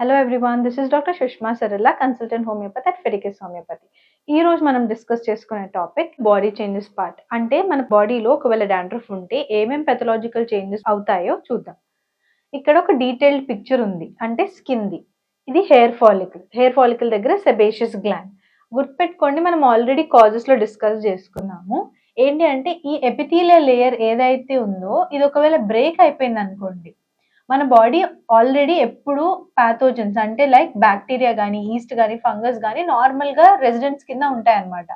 Hello everyone this is doctor Sushma Saralla consultant homeopathy at Fiticus homeopathy ఈ రోజు మనం discuss చేసుకునే topic body changes part అంటే మన బాడీలో ఒకవేళ డాండ్రఫ్ ఉంటే ఏమేం పెథలాజికల్ చేంజెస్ అవుతాయో చూద్దాం. ఇక్కడ ఒక డీటెయిల్డ్ పిక్చర్ ఉంది అంటే స్కిన్ ది ఇది హెయిర్ ఫాలికల్ హెయిర్ ఫాలికల్ దగ్గర సెబేషియస్ గ్లాండ్ గుర్తుపెట్టుకోండి మనం ఆల్రెడీ కాజెస్లో డిస్కస్ చేసుకున్నాము. ఏంటి అంటే ఈ ఎపిథీలియల్ లేయర్ ఏదైతే ఉందో ఇది ఒకవేళ బ్రేక్ అయిపోయింది అనుకోండి మన బాడీ ఆల్రెడీ ఎప్పుడు ప్యాథోజన్స్ అంటే లైక్ బ్యాక్టీరియా కానీ ఈస్ట్ కానీ ఫంగస్ కానీ నార్మల్గా రెసిడెంట్స్ కింద ఉంటాయన్నమాట.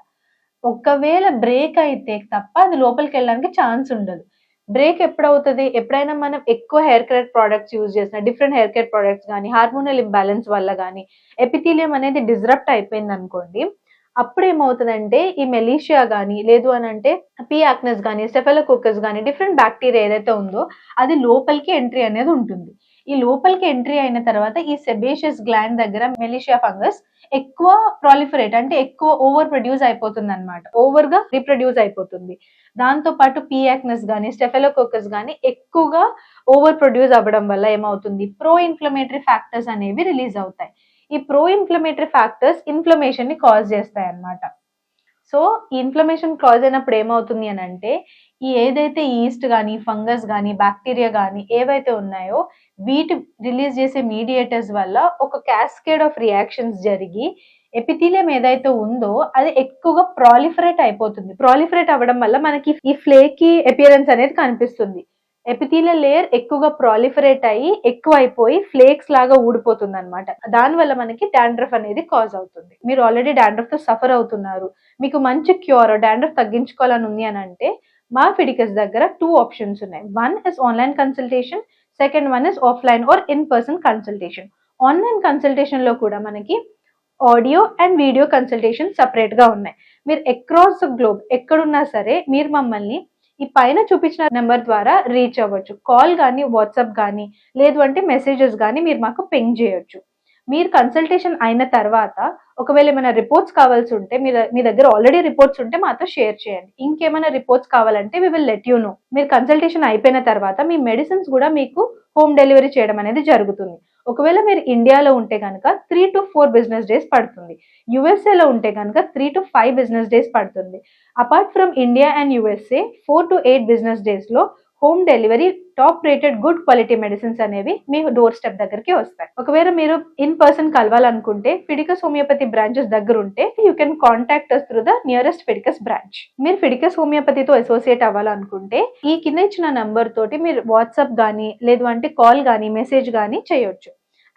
ఒకవేళ బ్రేక్ అయితే తప్ప అది లోపలికి వెళ్ళడానికి ఛాన్స్ ఉండదు. బ్రేక్ ఎప్పుడవుతుంది? ఎప్పుడైనా మనం ఎక్కువ హెయిర్ కేర్ ప్రోడక్ట్స్ యూజ్ చేసిన డిఫరెంట్ హెయిర్ కేర్ ప్రోడక్ట్స్ కానీ హార్మోనల్ ఇంబ్యాలెన్స్ వల్ల కానీ ఎపిథీలియం అనేది డిస్రప్ట్ అయిపోయింది అనుకోండి అప్పుడు ఏమవుతుందంటే ఈ మెలీషియా కానీ లేదు అని అంటే పీ యాక్నెస్ కానీ స్టెఫెలోకోకస్ కానీ డిఫరెంట్ బ్యాక్టీరియా ఏదైతే ఉందో అది లోపలికి ఎంట్రీ అనేది ఉంటుంది. ఈ లోపలికి ఎంట్రీ అయిన తర్వాత ఈ సెబేషియస్ గ్లాండ్ దగ్గర మెలీషియా ఫంగస్ ఎక్కువ ప్రాలిఫరేట్ అంటే ఎక్కువ ఓవర్ ప్రొడ్యూస్ అయిపోతుంది అనమాట ఓవర్గా రీప్రొడ్యూస్ అయిపోతుంది. దాంతో పాటు పీ కానీ స్టెఫెలోకోకస్ కానీ ఎక్కువగా ఓవర్ ప్రొడ్యూస్ అవ్వడం వల్ల ఏమవుతుంది? ప్రో ఇన్ఫ్లమేటరీ ఫ్యాక్టర్స్ అనేవి రిలీజ్ అవుతాయి. ఈ ప్రో ఇన్ఫ్లమేటరీ ఫ్యాక్టర్స్ ఇన్ఫ్లమేషన్ని కాజ్ చేస్తాయి అన్నమాట సో ఈ ఇన్ఫ్లమేషన్ కాజ్ అయినప్పుడు ఏమవుతుంది అని అంటే ఈ ఏదైతే ఈస్ట్ కానీ ఫంగస్ కానీ బ్యాక్టీరియా కానీ ఏవైతే ఉన్నాయో వీటి రిలీజ్ చేసే మీడియేటర్స్ వల్ల ఒక క్యాస్కేడ్ ఆఫ్ రియాక్షన్స్ జరిగి ఎపిథీలియం ఏదైతే ఉందో అది ఎక్కువగా ప్రాలిఫరేట్ అయిపోతుంది. ప్రాలిఫరేట్ అవ్వడం వల్ల మనకి ఈ ఫ్లేకి అపియరెన్స్ అనేది కనిపిస్తుంది. ఎపిథీలియల్ లేయర్ ఎక్కువగా ప్రాలిఫరేట్ అయ్యి ఎక్కువ అయిపోయి ఫ్లేక్స్ లాగా ఊడిపోతుంది అనమాట దానివల్ల మనకి డాండ్రఫ్ అనేది కాజ్ అవుతుంది. మీరు ఆల్రెడీ డాండ్రఫ్తో సఫర్ అవుతున్నారు. మీకు మంచి క్యూర్ డాండ్రఫ్ తగ్గించుకోవాలని ఉంది అని అంటే మా ఫిడికస్ దగ్గర టూ ఆప్షన్స్ ఉన్నాయి. One is online consultation second one is offline or in person consultation online కన్సల్టేషన్లో కూడా మనకి ఆడియో అండ్ వీడియో కన్సల్టేషన్ సపరేట్గా ఉన్నాయి. మీరు అక్రాస్ ద గ్లోబ్ ఎక్కడున్నా సరే మీరు మమ్మల్ని ఈ పైన చూపించిన నెంబర్ ద్వారా రీచ్ అవ్వచ్చు. కాల్ కానీ వాట్సాప్ కానీ లేదు అంటే మెసేజెస్ కానీ మీరు మాకు పెంగ్ చేయొచ్చు. మీరు కన్సల్టేషన్ అయిన తర్వాత ఒకవేళ ఏమైనా రిపోర్ట్స్ కావాల్సి ఉంటే మీరు మీ దగ్గర ఆల్రెడీ రిపోర్ట్స్ ఉంటే మాతో షేర్ చేయండి. ఇంకేమైనా రిపోర్ట్స్ కావాలంటే we will let you know మీరు కన్సల్టేషన్ అయిపోయిన తర్వాత మీ మెడిసిన్స్ కూడా మీకు హోమ్ డెలివరీ చేయడం అనేది జరుగుతుంది. ఒకవేళ మీరు ఇండియాలో ఉంటే కనుక three to four business days పడుతుంది. యుఎస్ఏలో ఉంటే కనుక three to five business days పడుతుంది. Apart from India and USA four to eight business డేస్లో home delivery top rated good quality medicines అనేవి మీ డోర్ స్టెప్ దగ్గరికి వస్తాయి. ఒకవేళ మీరు ఇన్ పర్సన్ కలవాలనుకుంటే ఫిడికస్ హోమియోపతి బ్రాంచెస్ దగ్గర ఉంటే you can contact us through the nearest Fiticus branch. మీరు ఫిడికస్ హోమియోపతితో అసోసియేట్ అవ్వాలనుకుంటే ఈ కింద ఇచ్చిన నంబర్ తోటి మీరు వాట్సాప్ కానీ లేదు అంటే కాల్ కానీ మెసేజ్ కానీ చేయొచ్చు.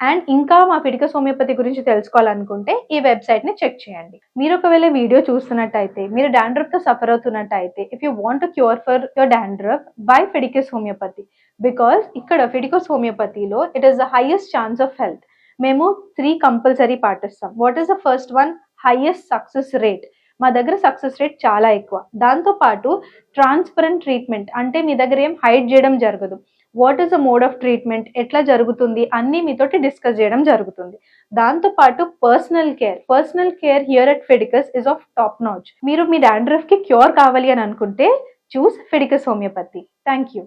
అండ్ ఇంకా మా ఫిడికస్ హోమియోపతి గురించి తెలుసుకోవాలనుకుంటే ఈ వెబ్సైట్ని చెక్ చేయండి. మీరు ఒకవేళ వీడియో చూస్తున్నట్టయితే మీరు డాండ్రఫ్తో suffer అవుతున్నట్టయితే if you want cure for your dandruff by Fiticus homeopathy because ఇక్కడ ఫిడికస్ హోమియోపతిలో it is the highest chance of health మేము త్రీ కంపల్సరీ పాటిస్తాం. What is the first one highest success rate మా దగ్గర success rate చాలా ఎక్కువ. దాంతో పాటు ట్రాన్స్పరెంట్ ట్రీట్మెంట్ అంటే మీ దగ్గర ఏం హైడ్ చేయడం జరగదు. What is the mode of treatment ఎట్లా జరుగుతుంది అన్నీ మీతోటి డిస్కస్ చేయడం జరుగుతుంది. దాంతోపాటు personal care personal care here at Fiticus is of top notch మీరు మీ డాండ్రఫ్కి క్యూర్ కావాలి అని అనుకుంటే choose Fiticus homeopathy thank you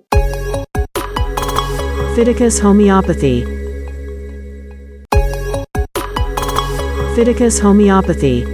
Fiticus Homeopathy. Fiticus Homeopathy.